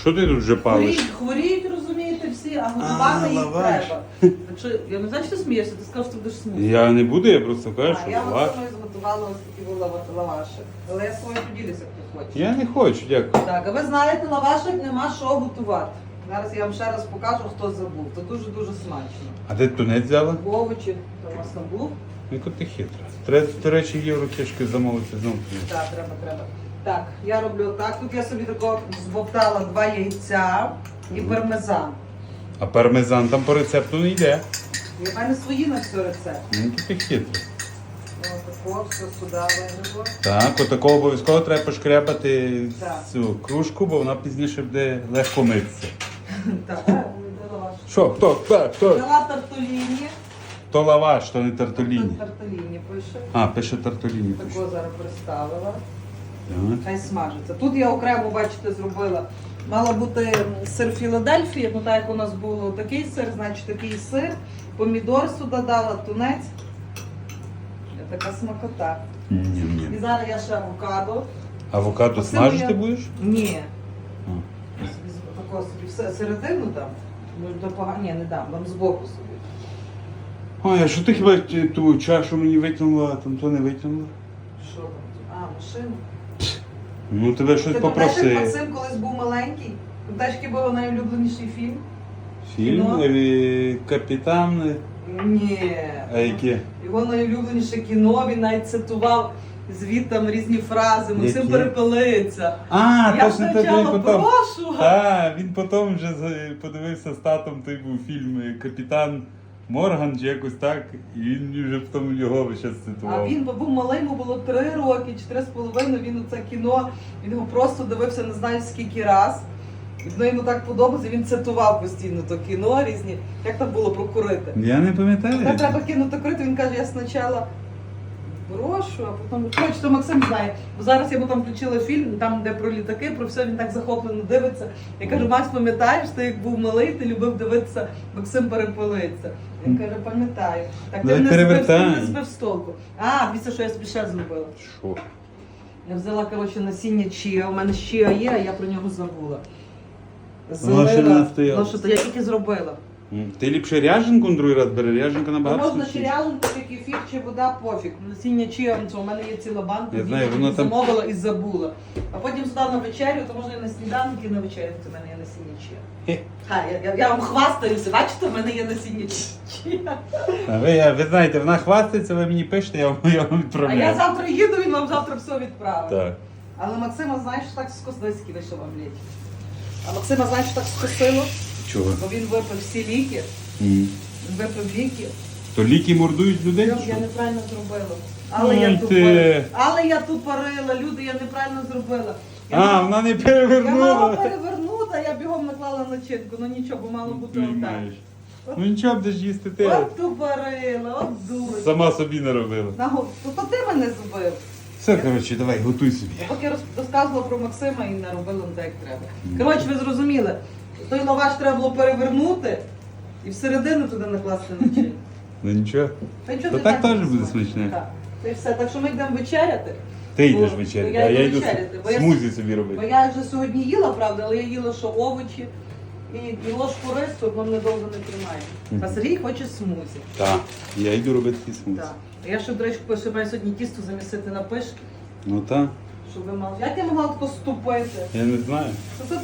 Що ти тут вже палиш? Хворіють, хворіють, розумієте, всі, а готувати їх лаваш. треба. Так що, я не знаю, що ти смієшся, ти скажеш, що ти будеш сміятися. Я не буду, я просто кажу, А, я що лаваш. саме зготувала ось такі лава- лаваші. Але я свою поділюся, хто хоче. Я не хочу, дякую. Так, а ви знаєте, лавашик нема що готувати. Зараз я вам ще раз покажу, хто забув. Це дуже-дуже смачно. А де тунець взяла? Овочі, то у вас там був. Яка ти хитра. Треба, до речі, євро кишки замовити знову. Так, треба, треба. Так, я роблю так. Тут я собі такого збовтала два яйця і пармезан. А пармезан там по рецепту не йде. І в мене свої на все рецепт. Ну, то ти хитра. Ось тако, все сюди виникло. Так, отакого обов'язково треба пошкрябати Так. цю кружку, бо вона пізніше буде легко митися. Так, де? Що, хто, хто, хто? Взяла тартоліні. То лаваш, то не тартоліні. Тартоліні пише. А, пише тартоліні. Тако зараз приставила. Так. Хай смажиться. Тут я окремо, бачите, зробила. Мала бути сир Філадельфія, ну так як у нас було такий сир, значить такий сир. Помідор сюди дала, тунець. Така смакота. І Ням-ням. зараз я ще авокадо. Авокадо Оце смажити моя- будеш? Ні. Такого собі все- середину дам. До пога- Ні, не дам, дам збоку собі. Ой, а що ти хіба ту чашу мені витягнула, а там то не витягнула? Що там? А, машину. Ну тебе щось Ти як попросив. Максим колись був маленький? Пам'ятаєш, який був найулюбленіший фільм? Фільм Кіно? е, Капітан. Ні. А яке? Його найулюбленіше кіно, він навіть цитував звідтам різні фрази. Максим Які? перепилиться. А, Я точно тоді спочатку потім. прошу. А, він потім вже за- подивився з татом, той був фільм е, Капітан Морган чи якось так, і він вже потім його весь час А цитував. він був малий, йому було три роки чи три з половиною. Він у це кіно, він його просто дивився не знаю скільки раз. Воно йому так подобається, він цитував постійно то кіно різні. Як там було про курити? Я не пам'ятаю. Та треба кинути курити, він каже, я спочатку брошу, а потім. Коротше, то Максим знає. Бо зараз я там включила фільм, там де про літаки, про все він так захоплено дивиться. Я кажу, Макс, пам'ятаєш, ти як був малий, ти любив дивитися, Максим перепилиться. Він каже, пам'ятаю. Так ти мене збив, ти мене збив з толку. А, дивіться, що я собі ще зробила. Що? Я взяла, коротше, насіння чия. У мене чия є, а я про нього забула. Не. Ну, що я тільки зробила. М, Ти ліпше ряженку другий раз бери, ряженка набагато можна чи ряженку, чи кефір, чи вода, пофіг. Насіння чия, у мене є ціла банка, Я знаю, воно там- замовила і забула. А потім сюди на вечерю, то можна і на сніданок, і на вечерю, це в мене є насіння. Хе. Ха, я, я, я вам хвастаюся, бачите, в мене є насіння чия. А ви, ви знаєте, вона хвастається, ви мені пишете, я вам, я вам А відправляю. я завтра їду, він вам завтра все відправить. Так. Але Максима, знаєш, так скосдиськи вийшов вам ліки. А Максима, знаєш, так скосило, Чого? бо він випив всі ліки, М. він випив ліки. То ліки мордують людей? Я, чи я що? неправильно зробила. Але Ой, я ти. тупорила. Але я тупорила, люди, я неправильно зробила. Я А, вона не я мала перевернула. перевернути, а я бігом наклала начинку. Ну нічого, бо мало бути отак. Ну нічого, будеш їсти ти. От тупорила, от дура. Сама собі наробила. Нагу- То, то ти мене зубив. Все, коротше, давай, готуй собі. Я поки роз- розказувала про Максима і не робила так, як треба. Коротше, ви зрозуміли, той лаваш треба було перевернути і всередину туди накласти начинку. Ну нічого. Та нічого, То ти так теж буде смачно. смачне. Так. Та й все. Так що ми йдемо вечеряти. Ти йдеш Бо- вечеряти, бо я а я йду вечеряти, бо я- смузі собі Бо робити. я вже сьогодні їла, правда, але я їла що овочі і, і ложку рису, воно мене довго не тримає. А Сергій хоче смузі. Так, я йду робити ті смузі. Так. А Я ще, до речі, купила, маю сьогодні тісто замісити на пишки, Ну так, щоб ви мали. Як я могла тако ступити? я не знаю. Що це